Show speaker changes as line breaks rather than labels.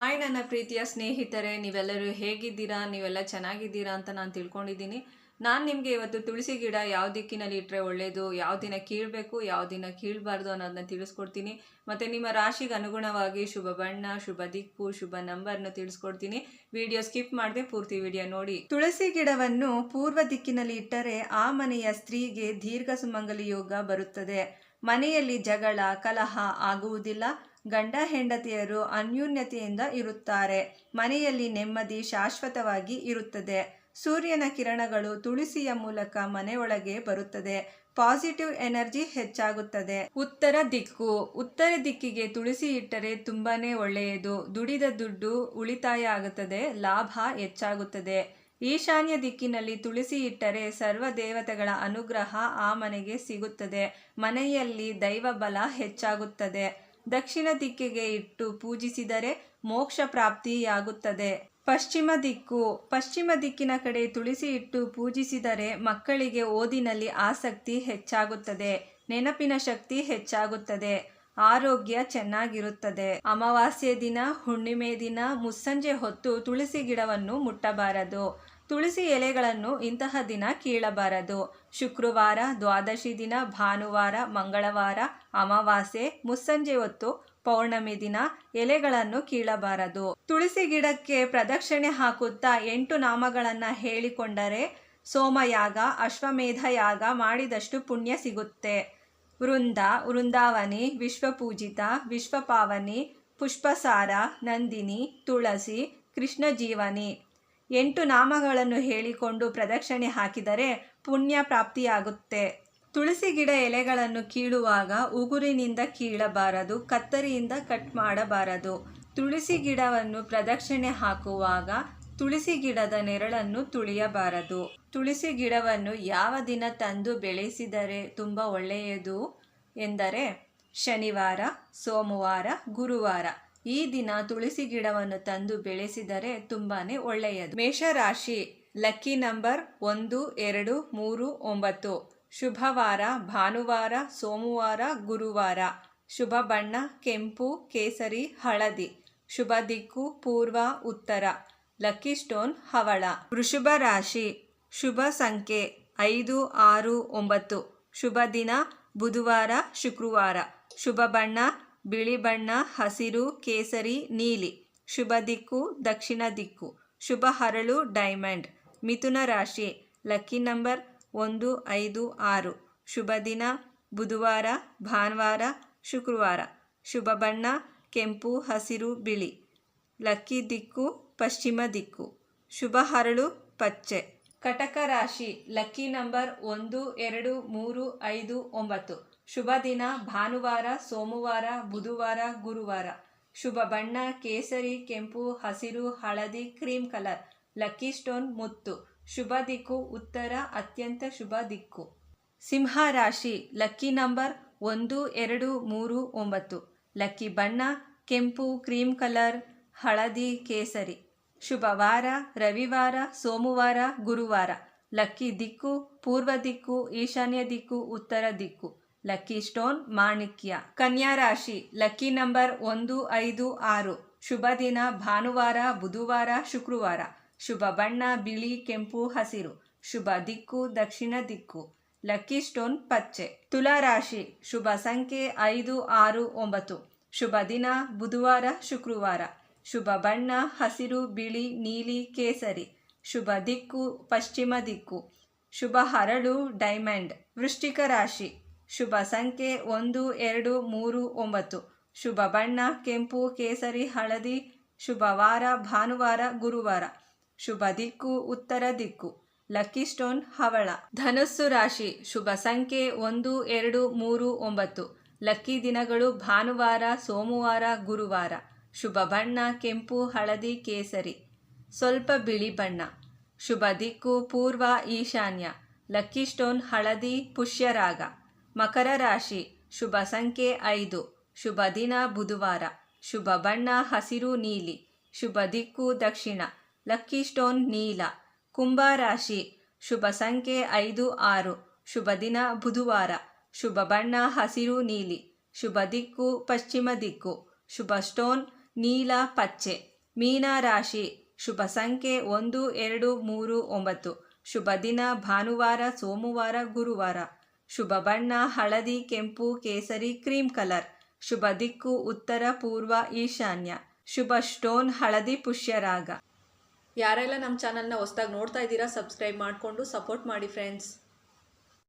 Hi ನನ್ನ ಪ್ರೀತಿಯ ಸ್ನೇಹಿತರೆ, ನೀವೆಲ್ಲರೂ ಹೇಗಿದ್ದೀರಾ? ನೀವೆಲ್ಲ ಚೆನ್ನಾಗಿದ್ದೀರಾ ಅಂತ ನಾನು ತಿಳ್ಕೊಂಡಿದ್ದೀನಿ. ನಾನು ನಿಮಗೆ ಇವತ್ತು ತುಳಸಿ ಗಿಡ ಯಾವ ದಿಕ್ಕಿನಲ್ಲಿ ಇಟ್ಟರೆ ಒಳ್ಳೆಯದು ಯಾವ ದಿನ ಕೀಳಬೇಕು, ಯಾವ ದಿನ ಕೀಳಬಾರ್ದು ಅನ್ನೋದನ್ನ ತಿಳಿಸ್ಕೊಡ್ತೀನಿ. ಮತ್ತು ನಿಮ್ಮ ರಾಶಿಗೆ ಅನುಗುಣವಾಗಿ ಶುಭ ಬಣ್ಣ, ಶುಭ ದಿಕ್ಕು, ಶುಭ ನಂಬರ್ನ ತಿಳಿಸ್ಕೊಡ್ತೀನಿ. ವಿಡಿಯೋ ಸ್ಕಿಪ್ ಮಾಡದೆ ಪೂರ್ತಿ ವಿಡಿಯೋ ನೋಡಿ. ತುಳಸಿ ಗಿಡವನ್ನು ಪೂರ್ವ ದಿಕ್ಕಿನಲ್ಲಿ ಇಟ್ಟರೆ ಆ ಮನೆಯ ಸ್ತ್ರೀಗೆ ದೀರ್ಘ ಸುಮಂಗಲಿ ಯೋಗ ಬರುತ್ತದೆ. ಮನೆಯಲ್ಲಿ ಜಗಳ, ಕಲಹ ಆಗುವುದಿಲ್ಲ. ಗಂಡ ಹೆಂಡತಿಯರು ಅನ್ಯೂನ್ಯತೆಯಿಂದ ಇರುತ್ತಾರೆ. ಮನೆಯಲ್ಲಿ ನೆಮ್ಮದಿ ಶಾಶ್ವತವಾಗಿ ಇರುತ್ತದೆ. ಸೂರ್ಯನ ಕಿರಣಗಳು ತುಳಸಿಯ ಮೂಲಕ ಮನೆಯೊಳಗೆ ಬರುತ್ತದೆ. ಪಾಸಿಟಿವ್ ಎನರ್ಜಿ ಹೆಚ್ಚಾಗುತ್ತದೆ. ಉತ್ತರ ದಿಕ್ಕು. ಉತ್ತರ ದಿಕ್ಕಿಗೆ ತುಳಸಿ ಇಟ್ಟರೆ ತುಂಬಾನೇ ಒಳ್ಳೆಯದು. ದುಡಿದ ದುಡ್ಡು ಉಳಿತಾಯ ಆಗುತ್ತದೆ. ಲಾಭ ಹೆಚ್ಚಾಗುತ್ತದೆ. ಈಶಾನ್ಯ ದಿಕ್ಕಿನಲ್ಲಿ ತುಳಸಿ ಇಟ್ಟರೆ ಸರ್ವ ದೇವತೆಗಳ ಅನುಗ್ರಹ ಆ ಮನೆಗೆ ಸಿಗುತ್ತದೆ. ಮನೆಯಲ್ಲಿ ದೈವ ಬಲ ಹೆಚ್ಚಾಗುತ್ತದೆ. ದಕ್ಷಿಣ ದಿಕ್ಕಿಗೆ ಇಟ್ಟು ಪೂಜಿಸಿದರೆ ಮೋಕ್ಷ ಪ್ರಾಪ್ತಿಯಾಗುತ್ತದೆ. ಪಶ್ಚಿಮ ದಿಕ್ಕು. ಪಶ್ಚಿಮ ದಿಕ್ಕಿನ ಕಡೆ ತುಳಸಿ ಇಟ್ಟು ಪೂಜಿಸಿದರೆ ಮಕ್ಕಳಿಗೆ ಓದಿನಲ್ಲಿ ಆಸಕ್ತಿ ಹೆಚ್ಚಾಗುತ್ತದೆ. ನೆನಪಿನ ಶಕ್ತಿ ಹೆಚ್ಚಾಗುತ್ತದೆ. ಆರೋಗ್ಯ ಚೆನ್ನಾಗಿರುತ್ತದೆ. ಅಮಾವಾಸ್ಯೆ ದಿನ, ಹುಣ್ಣಿಮೆ ದಿನ, ಮುಸ್ಸಂಜೆ ಹೊತ್ತು ತುಳಸಿ ಗಿಡವನ್ನು ಮುಟ್ಟಬಾರದು. ತುಳಸಿ ಎಲೆಗಳನ್ನು ಇಂತಹ ದಿನ ಕೀಳಬಾರದು. ಶುಕ್ರವಾರ, ದ್ವಾದಶಿ ದಿನ, ಭಾನುವಾರ, ಮಂಗಳವಾರ, ಅಮಾವಾಸ್ಯೆ, ಮುಸ್ಸಂಜೆ ಹೊತ್ತು ಪೌರ್ಣಮಿ ದಿನ ಎಲೆಗಳನ್ನು ಕೀಳಬಾರದು. ತುಳಸಿ ಗಿಡಕ್ಕೆ ಪ್ರದಕ್ಷಿಣೆ ಹಾಕುತ್ತಾ ಎಂಟು ನಾಮಗಳನ್ನು ಹೇಳಿಕೊಂಡರೆ ಸೋಮಯಾಗ, ಅಶ್ವಮೇಧ ಯಾಗ ಮಾಡಿದಷ್ಟು ಪುಣ್ಯ ಸಿಗುತ್ತೆ. ವೃಂದ, ವೃಂದಾವನಿ, ವಿಶ್ವಪೂಜಿತ, ವಿಶ್ವಪಾವನಿ, ಪುಷ್ಪಸಾರ, ನಂದಿನಿ, ತುಳಸಿ ಕೃಷ್ಣ ಜೀವನಿ ಎಂಟು ನಾಮಗಳನ್ನು ಹೇಳಿಕೊಂಡು ಪ್ರದಕ್ಷಿಣೆ ಹಾಕಿದರೆ ಪುಣ್ಯ ಪ್ರಾಪ್ತಿಯಾಗುತ್ತೆ. ತುಳಸಿ ಗಿಡ ಎಲೆಗಳನ್ನು ಕೀಳುವಾಗ ಉಗುರಿನಿಂದ ಕೀಳಬಾರದು, ಕತ್ತರಿಯಿಂದ ಕಟ್ ಮಾಡಬಾರದು. ತುಳಸಿ ಗಿಡವನ್ನು ಪ್ರದಕ್ಷಿಣೆ ಹಾಕುವಾಗ ತುಳಸಿ ಗಿಡದ ನೆರಳನ್ನು ತುಳಿಯಬಾರದು. ತುಳಸಿ ಗಿಡವನ್ನು ಯಾವ ದಿನ ತಂದು ಬೆಳೆಸಿದರೆ ತುಂಬ ಒಳ್ಳೆಯದು? ಎಂದರೆ ಶನಿವಾರ, ಸೋಮವಾರ, ಗುರುವಾರ. ಈ ದಿನ ತುಳಸಿ ಗಿಡವನ್ನು ತಂದು ಬೆಳೆಸಿದರೆ ತುಂಬಾನೇ ಒಳ್ಳೆಯದು. ಮೇಷರಾಶಿ, ಲಕ್ಕಿ ನಂಬರ್ ಒಂದು, ಎರಡು, ಮೂರು, ಒಂಬತ್ತು. ಶುಭವಾರ ಭಾನುವಾರ, ಸೋಮವಾರ, ಗುರುವಾರ. ಶುಭ ಬಣ್ಣ, ಕೆಂಪು, ಕೇಸರಿ, ಹಳದಿ. ಶುಭ ದಿಕ್ಕು, ಪೂರ್ವ, ಉತ್ತರ. ಲಕ್ಕಿ ಸ್ಟೋನ್, ಹವಳ. ವೃಷಭ ರಾಶಿ, ಶುಭ ಸಂಖ್ಯೆ ಐದು, ಆರು, ಒಂಬತ್ತು. ಶುಭ ದಿನ, ಬುಧವಾರ, ಶುಕ್ರವಾರ. ಶುಭ ಬಣ್ಣ ಬಿಳಿ ಬಣ್ಣ, ಹಸಿರು, ಕೇಸರಿ, ನೀಲಿ. ಶುಭ ದಿಕ್ಕು, ದಕ್ಷಿಣ ದಿಕ್ಕು. ಶುಭ ಹರಳು, ಡೈಮಂಡ್. ಮಿಥುನ ರಾಶಿ. ಲಕ್ಕಿ ನಂಬರ್ ಒಂದು, ಐದು, ಆರು. ಶುಭ ದಿನ, ಬುಧವಾರ, ಭಾನುವಾರ, ಶುಕ್ರವಾರ. ಶುಭ ಬಣ್ಣ, ಕೆಂಪು, ಹಸಿರು, ಬಿಳಿ. ಲಕ್ಕಿ ದಿಕ್ಕು, ಪಶ್ಚಿಮ ದಿಕ್ಕು. ಶುಭ ಹರಳು, ಪಚ್ಚೆ. ಕಟಕ ರಾಶಿ. ಲಕ್ಕಿ ನಂಬರ್ ಒಂದು, ಎರಡು, ಮೂರು, ಐದು, ಒಂಬತ್ತು. ಶುಭ ದಿನ, ಭಾನುವಾರ, ಸೋಮವಾರ, ಬುಧವಾರ, ಗುರುವಾರ. ಶುಭ ಬಣ್ಣ, ಕೇಸರಿ, ಕೆಂಪು, ಹಸಿರು, ಹಳದಿ, ಕ್ರೀಮ್ ಕಲರ್. ಲಕ್ಕಿ ಸ್ಟೋನ್, ಮುತ್ತು. ಶುಭ ದಿಕ್ಕು, ಉತ್ತರ, ಅತ್ಯಂತ ಶುಭ ದಿಕ್ಕು. ಸಿಂಹ ರಾಶಿ. ಲಕ್ಕಿ ನಂಬರ್ ಒಂದು, ಎರಡು, ಮೂರು, ಒಂಬತ್ತು. ಲಕ್ಕಿ ಬಣ್ಣ, ಕೆಂಪು, ಕ್ರೀಮ್ ಕಲರ್, ಹಳದಿ, ಕೇಸರಿ. ಶುಭ ವಾರ, ರವಿವಾರ, ಸೋಮವಾರ, ಗುರುವಾರ. ಲಕ್ಕಿ ದಿಕ್ಕು, ಪೂರ್ವ ದಿಕ್ಕು, ಈಶಾನ್ಯ ದಿಕ್ಕು, ಉತ್ತರ ದಿಕ್ಕು. ಲಕ್ಕಿ ಸ್ಟೋನ್ ಮಾಣಿಕ್ಯ. ಕನ್ಯಾ ರಾಶಿ, ಲಕ್ಕಿ ನಂಬರ್ ಒಂದು, ಐದು, ಆರು. ಶುಭ ದಿನ, ಭಾನುವಾರ, ಬುಧವಾರ, ಶುಕ್ರವಾರ. ಶುಭ ಬಣ್ಣ, ಬಿಳಿ, ಕೆಂಪು, ಹಸಿರು. ಶುಭ ದಿಕ್ಕು, ದಕ್ಷಿಣ ದಿಕ್ಕು. ಲಕ್ಕಿ ಸ್ಟೋನ್ ಪಚ್ಚೆ. ತುಲಾ ರಾಶಿ, ಶುಭ ಸಂಖ್ಯೆ ಐದು, ಆರು, ಒಂಬತ್ತು. ಶುಭ ದಿನ, ಬುಧವಾರ, ಶುಕ್ರವಾರ. ಶುಭ ಬಣ್ಣ, ಹಸಿರು, ಬಿಳಿ, ನೀಲಿ, ಕೇಸರಿ. ಶುಭ ದಿಕ್ಕು, ಪಶ್ಚಿಮ ದಿಕ್ಕು. ಶುಭ ಹರಳು, ಡೈಮಂಡ್. ವೃಶ್ಚಿಕ ರಾಶಿ ಶುಭ ಸಂಖ್ಯೆ ಒಂದು, ಎರಡು, ಮೂರು, ಒಂಬತ್ತು. ಶುಭ ಬಣ್ಣ, ಕೆಂಪು, ಕೇಸರಿ, ಹಳದಿ. ಶುಭ ವಾರ, ಭಾನುವಾರ, ಗುರುವಾರ. ಶುಭ ದಿಕ್ಕು, ಉತ್ತರ ದಿಕ್ಕು. ಲಕ್ಕಿ ಸ್ಟೋನ್, ಹವಳ. ಧನಸ್ಸು ರಾಶಿ. ಶುಭ ಸಂಖ್ಯೆ ಒಂದು, ಎರಡು, ಮೂರು, ಒಂಬತ್ತು. ಲಕ್ಕಿ ದಿನಗಳು ಭಾನುವಾರ, ಸೋಮವಾರ, ಗುರುವಾರ. ಶುಭ ಬಣ್ಣ, ಕೆಂಪು, ಹಳದಿ, ಕೇಸರಿ. ಸ್ವಲ್ಪ ಬಿಳಿ ಬಣ್ಣ. ಶುಭ ದಿಕ್ಕು, ಪೂರ್ವ ಈಶಾನ್ಯ. ಲಕ್ಕಿ ಸ್ಟೋನ್, ಹಳದಿ, ಪುಷ್ಯರಾಗ. ಮಕರ ರಾಶಿ, ಶುಭ ಸಂಖ್ಯೆ ಐದು, ಶುಭ ದಿನ ಬುಧವಾರ, ಶುಭ ಬಣ್ಣ ಹಸಿರು ನೀಲಿ, ಶುಭ ದಿಕ್ಕು ದಕ್ಷಿಣ, ಲಕ್ಕಿ ಸ್ಟೋನ್ ನೀಲ, ಕುಂಭ ರಾಶಿ, ಶುಭ ಸಂಖ್ಯೆ ಐದು ಆರು, ಶುಭ ದಿನ ಬುಧವಾರ, ಶುಭ ಬಣ್ಣ ಹಸಿರು ನೀಲಿ, ಶುಭ ದಿಕ್ಕು ಪಶ್ಚಿಮ ದಿಕ್ಕು, ಶುಭ ಸ್ಟೋನ್ ನೀಲ ಪಚ್ಚೆ, ಮೀನ ರಾಶಿ, ಶುಭ ಸಂಖ್ಯೆ ಒಂದು, ಎರಡು, ಮೂರು, ಒಂಬತ್ತು, ಶುಭ ದಿನ ಭಾನುವಾರ, ಸೋಮವಾರ, ಗುರುವಾರ. ಶುಭ ಬಣ್ಣ, ಹಳದಿ, ಕೆಂಪು, ಕೇಸರಿ ಕ್ರೀಮ್ ಕಲರ್. ಶುಭ ದಿಕ್ಕು, ಉತ್ತರ, ಪೂರ್ವ, ಈಶಾನ್ಯ. ಶುಭ ಸ್ಟೋನ್, ಹಳದಿ ಪುಷ್ಯರಾಗ ಯಾರೆಲ್ಲ ನಮ್ಮ ಚಾನಲ್ನ ಹೊಸ್ದಾಗಿ ನೋಡ್ತಾ ಇದ್ದೀರಾ, ಸಬ್ಸ್ಕ್ರೈಬ್ ಮಾಡಿಕೊಂಡು ಸಪೋರ್ಟ್ ಮಾಡಿ ಫ್ರೆಂಡ್ಸ್